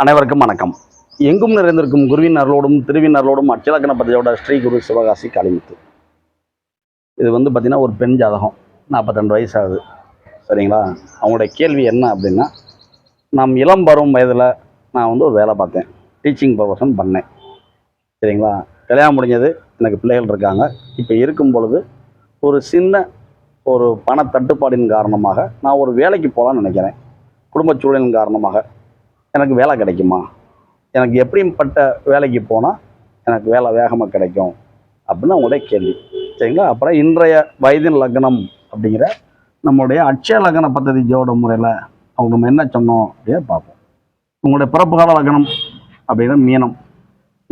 அனைவருக்கும் வணக்கம். எங்கும் நிறைந்திருக்கும் குருவின் அருளோடும் திருவின் அருளோடும் அச்சலக்கண பத்தியோட ஸ்ரீ குரு சிவகாசி காளிமுத்து. இது வந்து பார்த்திங்கன்னா ஒரு பெண் ஜாதகம். நாற்பத்தெண்டு வயசு ஆகுது. சரிங்களா? அவங்களுடைய கேள்வி என்ன அப்படின்னா நாம் இளம் பருவம் வயதில் நான் வந்து ஒரு வேலை பார்த்தேன். டீச்சிங் ப்ரொஃபஷன் பண்ணேன். சரிங்களா? கல்யாணம் முடிஞ்சது எனக்கு பிள்ளைகள் இருக்காங்க. இப்போ இருக்கும் பொழுது ஒரு சின்ன ஒரு பண தட்டுப்பாடின் காரணமாக நான் ஒரு வேலைக்கு போகலான்னு நினைக்கிறேன். குடும்ப சூழலின் காரணமாக. எனக்கு வேலை கிடைக்குமா? எனக்கு எப்படிப்பட்ட வேலைக்கு போனால் எனக்கு வேலை வேகமாக கிடைக்கும்? அப்படின்னு அவங்களுடைய கேள்வி. சரிங்களா? அப்புறம் இன்றைய வயதின் லக்னம் அப்படிங்கிற நம்மளுடைய அட்சய லக்ன பദ്ധதி ஜோட முறையில் அவங்க நம்ம என்ன சொன்னோம் அப்படின்னு பார்ப்போம். உங்களுடைய பிறப்பு கால லக்னம் அப்படிங்கிற மீனம்.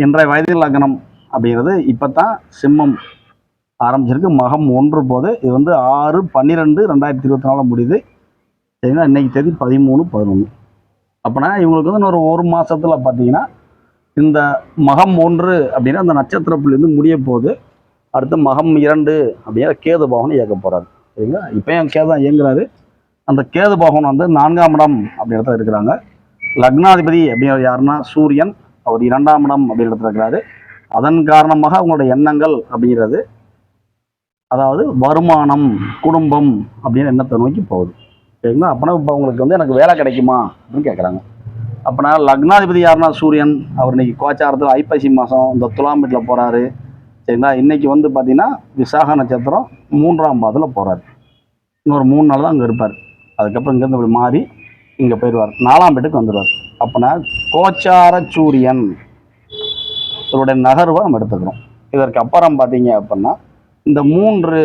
இன்றைய வயதின் லக்னம் அப்படிங்கிறது இப்போ தான் சிம்மம் ஆரம்பிச்சிருக்கு. மகம் ஒன்று போது இது வந்து ஆறு பன்னிரெண்டு ரெண்டாயிரத்தி இருபத்தி நாலு முடியுது. சரிங்களா? இன்னைக்கு தேதி பதிமூணு பதினொன்று அப்போனா இவங்களுக்கு வந்து இன்னொரு ஒரு மாதத்தில் பார்த்தீங்கன்னா இந்த மகம் ஒன்று அப்படின்னா அந்த நட்சத்திர புள்ளிலேருந்து முடிய போகுது அடுத்து மகம் இரண்டு அப்படிங்கிற கேது பாகனம் இயக்க போகிறாரு சரிங்களா? இப்போயும் கேது தான் இயங்குறாரு. அந்த கேது பாகனம் வந்து நான்காம் இடம் அப்படி இடத்துல இருக்கிறாங்க. லக்னாதிபதி அப்படிங்கிற யாருன்னா? சூரியன். அவர் இரண்டாம் இடம் அப்படி இடத்துல இருக்கிறாரு. அதன் காரணமாக அவங்களோட எண்ணங்கள் அப்படிங்கிறது அதாவது வருமானம் குடும்பம் அப்படின்னு எண்ணத்தை நோக்கி போகுது. சரிங்களா அப்போனா இப்போ உங்களுக்கு வந்து எனக்கு வேலை கிடைக்குமா? அப்படின்னு கேட்குறாங்க அப்போனா லக்னாதிபதி யாருன்னா? சூரியன். அவர் இன்னைக்கு கோச்சாரத்தில் ஐப்பசி மாதம் இந்த துலாம் வீட்டில் போகிறாரு சரிங்களா? இன்றைக்கி வந்து பார்த்தீங்கன்னா விசாக நட்சத்திரம் மூன்றாம் பாதத்தில் போகிறாரு இன்னொரு மூணு நாள் தான் அங்கே இருப்பார். அதுக்கப்புறம் இங்கேருந்து இப்படி மாறி இங்கே போயிடுவார். நாலாம் வீட்டுக்கு வந்துடுவார். அப்போனா கோச்சார சூரியன். இவருடைய நகர்வை நம்ம எடுத்துக்கிறோம். இதற்கு அப்புறம் பார்த்தீங்க அப்படின்னா இந்த மூன்று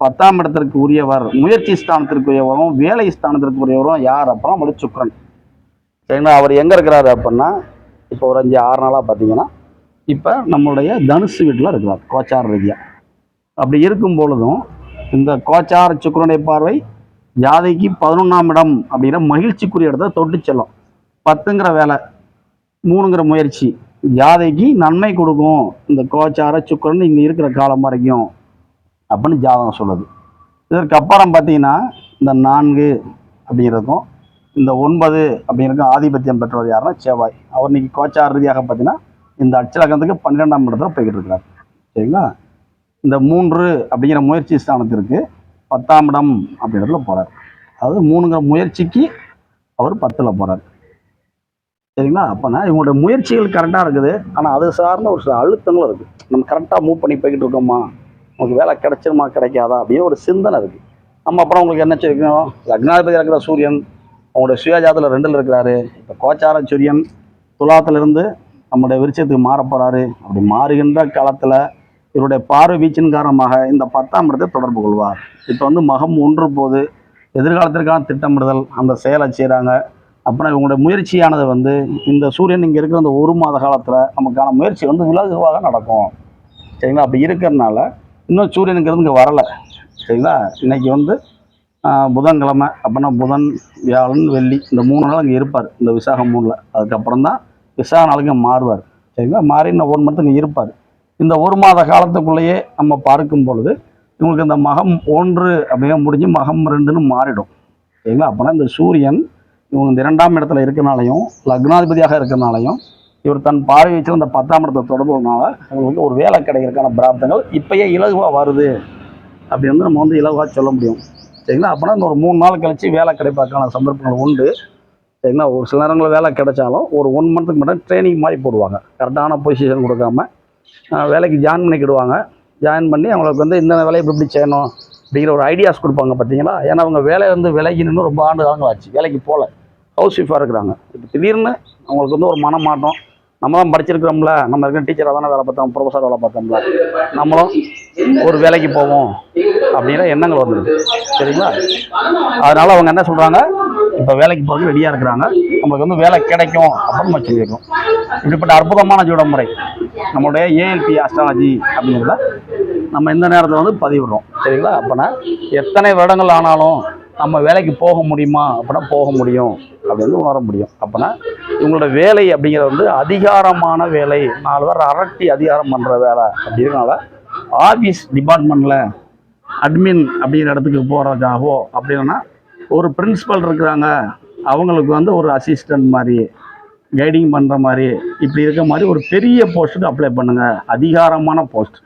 பத்தாம் இடத்திற்கு உரியவர் முயற்சி ஸ்தானத்திற்கு உரியவரும் வேலை ஸ்தானத்திற்கு உரியவரும் யார் அப்புறம் நம்மளுடைய சுக்கிரன் சரிங்களா? அவர் எங்கே இருக்கிறாரு அப்படின்னா இப்போ ஒரு அஞ்சு ஆறு நாளாக பார்த்தீங்கன்னா இப்போ நம்மளுடைய தனுசு வீட்டில் இருக்கிறார் கோச்சார ரீதியாக அப்படி இருக்கும் பொழுதும் இந்த கோச்சார சுக்கரனுடைய பார்வை ஜாதைக்கு பதினொன்றாம் இடம் அப்படிங்கிற மகிழ்ச்சிக்குரிய இடத்த தொட்டு செல்லும். பத்துங்கிற வேலை மூணுங்கிற முயற்சி ஜாதைக்கு நன்மை கொடுக்கும். இந்த கோச்சார சுக்கரன் இங்கே இருக்கிற காலம் வரைக்கும் அப்படின்னு ஜாதகம் சொல்லுது. இதற்கு அப்புறம் பார்த்தீங்கன்னா இந்த நான்கு அப்படிங்கிறதுக்கும் இந்த ஒன்பது அப்படிங்கிறதுக்கும் ஆதிபத்தியம் பெற்றவர் யாருன்னா செவ்வாய். அவர் இன்னைக்கு கோச்சார் ரீதியாக பார்த்தீங்கன்னா இந்த அச்சலகத்துக்கு பன்னிரெண்டாம் இடத்துல போய்கிட்டு இருக்கிறார் சரிங்களா? இந்த மூன்று அப்படிங்கிற முயற்சி ஸ்தானத்திற்கு பத்தாம் இடம் அப்படின்றதுல போகிறார் அதாவது மூணுங்கிற முயற்சிக்கு அவர் பத்தில் போகிறார் சரிங்களா? அப்போனா இவங்களுடைய முயற்சிகள் கரெக்டாக இருக்குது. ஆனால் அது சார்ந்த ஒரு சில அழுத்தங்களும் இருக்குது நம்ம கரெக்டாக மூவ் பண்ணி போய்கிட்டு இருக்கோமா? உங்களுக்கு வேலை கிடைச்சிருமா கிடைக்காதா அப்படின்னு ஒரு சிந்தனை இருக்குது நம்ம அப்புறம் உங்களுக்கு என்ன செய்யணும் லக்னாதிபதி இருக்கிற சூரியன் அவங்களுடைய சுயஜாதத்தில் ரெண்டில் இருக்கிறாரு. இப்போ கோச்சார சூரியன் துலாத்திலிருந்து நம்முடைய விருச்சத்துக்கு மாறப்போகிறாரு அப்படி மாறுகின்ற காலத்தில் இவருடைய பார்வை வீச்சின் காரணமாக இந்த பத்தாம் இடத்தை தொடர்பு கொள்வார். இப்போ வந்து மகம் ஒன்று போது எதிர்காலத்திற்கான திட்டமிடுதல் அந்த செயலை செய்கிறாங்க அப்புறம் இவங்களுடைய முயற்சியானது வந்து இந்த சூரியன் இங்கே இருக்கிற அந்த ஒரு மாத காலத்தில் நமக்கான முயற்சி வந்து விலகுவாக நடக்கும். சரிங்களா? அப்படி இருக்கிறனால இன்னும் சூரியனுங்கிறது இங்கே வரலை. சரிங்களா? இன்னைக்கு வந்து புதன்கிழமை. அப்படின்னா புதன் வியாழன் வெள்ளி இந்த மூணு நாள் அங்கே இருப்பார். இந்த விசாகம் மூணில். அதுக்கப்புறம் தான் விசாக நாளைக்கு மாறுவார். சரிங்களா? மாறி இன்னும் ஒரு மரத்துக்கு இங்கே இருப்பார். இந்த ஒரு மாத காலத்துக்குள்ளேயே நம்ம பார்க்கும் பொழுது இவங்களுக்கு இந்த மகம் ஒன்று அப்படியே முடிஞ்சு மகம் ரெண்டுன்னு மாறிடும். சரிங்களா? அப்போனா இந்த சூரியன் இவங்க இந்த இரண்டாம் இடத்துல இருக்கிறனாலையும் லக்னாதிபதியாக இருக்கிறனாலையும் இவர் தன் பார்வை வச்சு அந்த பத்தாம் இடத்தை தொடர்புனால இவங்களுக்கு ஒரு வேலை கிடைக்கிறதுக்கான பிராப்தங்கள் இப்பயே இலகுவாக வருது அப்படி வந்து நம்ம வந்து இலகுவாக சொல்ல முடியும். சரிங்களா? அப்படின்னா இந்த ஒரு மூணு நாள் கழிச்சு வேலை கிடைப்பதற்கான சந்தர்ப்பங்கள் உண்டு. சரிங்களா? ஒரு சில நேரங்களில் வேலை கிடைச்சாலும் ஒரு ஒன் மந்த்துக்கு மட்டும் ட்ரைனிங் மாதிரி போடுவாங்க. கரெக்டான பொசிஷன் கொடுக்காம வேலைக்கு ஜாயின் பண்ணிக்கிடுவாங்க. ஜாயின் பண்ணி அவங்களுக்கு வந்து இந்த வேலையை இப்படி இப்படி செய்யணும் அப்படிங்கிற ஒரு ஐடியாஸ் கொடுப்பாங்க பார்த்தீங்களா? ஏன்னா அவங்க வேலையை வந்து விலகி நின்று ரொம்ப ஆண்டு காலங்கள் ஆச்சு. வேலைக்கு போகல. ஹவுஸ் ஒய்ஃபாக இருக்கிறாங்க. இப்போ திடீர்னு அவங்களுக்கு வந்து ஒரு மனமாட்டம் நம்ம தான் படிச்சிருக்கிறோம்ல. நம்ம இருக்கிற டீச்சராக தானே வேலை பார்த்தோம் ப்ரொஃபஸர் வேலை பார்த்தோம்ல. நம்மளும் ஒரு வேலைக்கு போவோம் அப்படிங்கிற எண்ணங்கள் வந்துடுது. சரிங்களா? அதனால அவங்க என்ன சொல்கிறாங்க இப்போ வேலைக்கு போகிறதுக்கு ரெடியாக இருக்கிறாங்க. நமக்கு வந்து வேலை கிடைக்கும் அப்படின்னு நம்ம சொல்லியிருக்கோம். இப்படிப்பட்ட அற்புதமான ஜோட முறை நம்மளுடைய ஏஎல்பி அஸ்ட்ராலஜி அப்படிங்கிறத நம்ம இந்த நேரத்தில் வந்து பதிவிடுறோம். சரிங்களா? அப்போனா எத்தனை வருடங்கள் ஆனாலும் நம்ம வேலைக்கு போக முடியுமா அப்படின்னா போக முடியும் அப்படின்னு உணர முடியும். அப்போனா இவங்களோட வேலை அப்படிங்கிறது வந்து அதிகாரமான வேலை. நாலு பேர் அரட்டி அதிகாரம் பண்ணுற வேலை. அப்படிங்கிறனால ஆஃபீஸ் டிபார்ட்மெண்ட்டில் அட்மின் அப்படிங்கிற இடத்துக்கு போகிறதுக்காகவோ அப்படின்னா ஒரு பிரின்சிபல் இருக்கிறாங்க. அவங்களுக்கு வந்து ஒரு அசிஸ்டன்ட் மாதிரி கைடிங் பண்ணுற மாதிரி இப்படி இருக்க மாதிரி ஒரு பெரிய போஸ்ட்டுக்கு அப்ளை பண்ணுங்கள் அதிகாரமான போஸ்ட்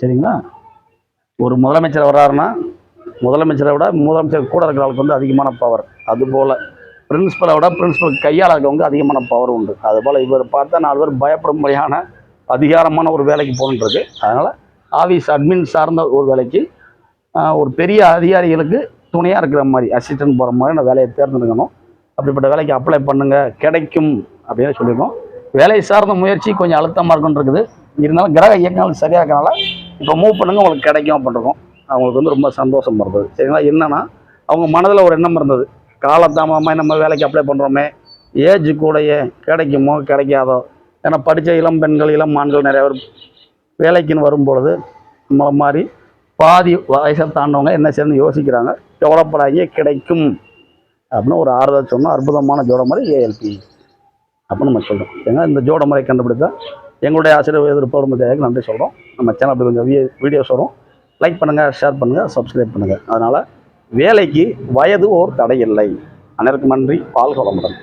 சரிங்களா? ஒரு முதலமைச்சர் வர்றாருன்னா முதலமைச்சரை விட முதலமைச்சர் கூட இருக்கிற ஆளுக்கு வந்து அதிகமான பவர் அதுபோல் பிரின்ஸ்பலோட விட பிரின்சிபல் கையால் இருக்கவங்க அதிகமான பவர் உண்டு. அதுபோல் இவர் பார்த்தா நாலு பேர் பயப்படும் முறையான அதிகாரமான ஒரு வேலைக்கு போகணுன்றது அதனால் ஆஃபீஸ் அட்மின் சார்ந்த ஒரு வேலைக்கு ஒரு பெரிய அதிகாரிகளுக்கு துணையாக இருக்கிற மாதிரி அசிஸ்டன்ட் போகிற மாதிரி நான் வேலையை தேர்ந்தெடுக்கணும். அப்படிப்பட்ட வேலைக்கு அப்ளை பண்ணுங்கள் கிடைக்கும் அப்படின்னு சொல்லியிருக்கோம். வேலை சார்ந்த முயற்சி கொஞ்சம் அழுத்தமாக இருக்குன்னு இருக்குது. இருந்தாலும் கிரக இயக்கங்கள் சரியாக இருக்கனால இப்போ மூவ் பண்ணுங்கள் உங்களுக்கு கிடைக்கும் அப்படின்றோம் அவங்களுக்கு வந்து ரொம்ப சந்தோஷம் இருந்தது. சரிங்களா? என்னென்னா அவங்க மனதில் ஒரு எண்ணம் இருந்தது. காலதாமதமாக நம்ம வேலைக்கு அப்ளை பண்ணுறோமே ஏஜ் கூடயே கிடைக்குமோ கிடைக்காதோ. ஏன்னா படித்த இளம் பெண்கள் இளம் ஆண்கள் நிறைய பேர் வேலைக்குன்னு வரும்பொழுது நம்மளை மாதிரி பாதி வயசை தாண்டவங்க என்ன செய்யணும்னு யோசிக்கிறாங்க. கவலைப்படாதீங்க கிடைக்கும். அப்படின்னு ஒரு ஆறுதல் சொன்னோம் அற்புதமான ஜோடமுறை ஏஎல்பி அப்படின்னு நம்ம சொல்கிறோம் ஏன்னா இந்த ஜோடமுறை கண்டுபிடித்தா எங்களுடைய ஆசிரியர் எதிர்ப்பு நன்றி சொல்கிறோம் நம்ம சேனல் அப்படி கொஞ்சம் வீடியோஸ் வரும் லைக் பண்ணுங்கள் ஷேர் பண்ணுங்கள் சப்ஸ்கிரைப் பண்ணுங்கள் அதனால் வேலைக்கு வயது ஓர் தடை இல்லை அனைவருக்கும் நன்றி. பால் குளமுடன்